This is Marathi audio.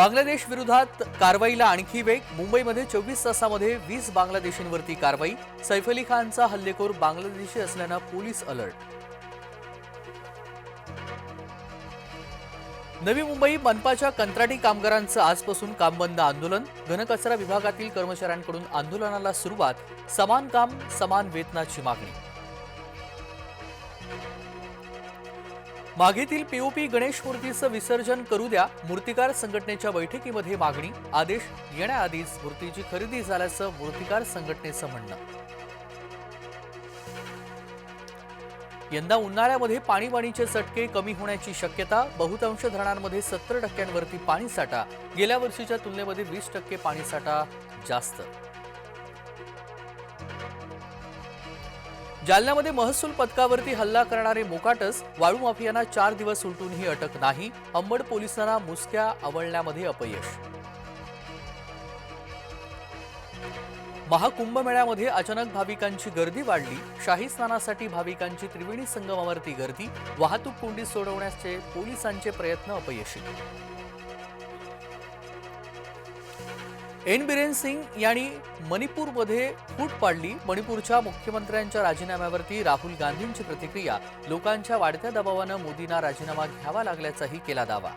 बांगलादेश विरोधात कारवाईला आणखी वेग. मुंबईमध्ये चोवीस तासामध्ये वीस बांगलादेशींवरती कारवाई. सैफ अली खानचा हल्लेखोर बांगलादेशी असल्यानं पोलीस अलर्ट. नवी मुंबई मनपाच्या कंत्राटी कामगारांचं आजपासून काम बंद आंदोलन. घनकचरा विभागातील कर्मचाऱ्यांकडून आंदोलनाला सुरुवात. समान काम समान वेतनाची मागणी. मागेतील पीओपी गणेश मूर्तीचं विसर्जन करू द्या. मूर्तिकार संघटनेच्या बैठकीमध्ये मागणी. आदेश येण्याआधीच मूर्तीची खरेदी झाल्याचं मूर्तिकार संघटनेचं म्हणणं. यंदा उन्हाळ्यामध्ये पाणीवाणीचे चटके कमी होण्याची शक्यता. बहुतांश धरणांमध्ये सत्तर टक्क्यांवरती पाणीसाठा गेल्या वर्षीच्या तुलनेमध्ये वीस टक्के पाणीसाठा जास्त. जालन्यामध्ये महसूल पथकावरती हल्ला करणारे मोकाटस वाळू माफियांना चार दिवस उलटूनही अटक नाही अंबड पोलिसांना मुसक्या आवळण्यामध्ये अपयश. महाकुंभमेळ्यामध्ये अचानक भाविकांची गर्दी वाढली शाही स्नानासाठी भाविकांची त्रिवेणी संगमावरती गर्दी वाहतूक कोंडी सोडवण्याचे पोलिसांचे प्रयत्न अपयशी. एन बिरेन सिंग यांनी मणिपूरमध्ये फूट पाडली. मणिपूरच्या मुख्यमंत्र्यांच्या राजीनाम्यावरती राहुल गांधींची प्रतिक्रिया लोकांच्या वाढत्या दबावानं मोदींना राजीनामा घ्यावा लागल्याचाही केला दावा.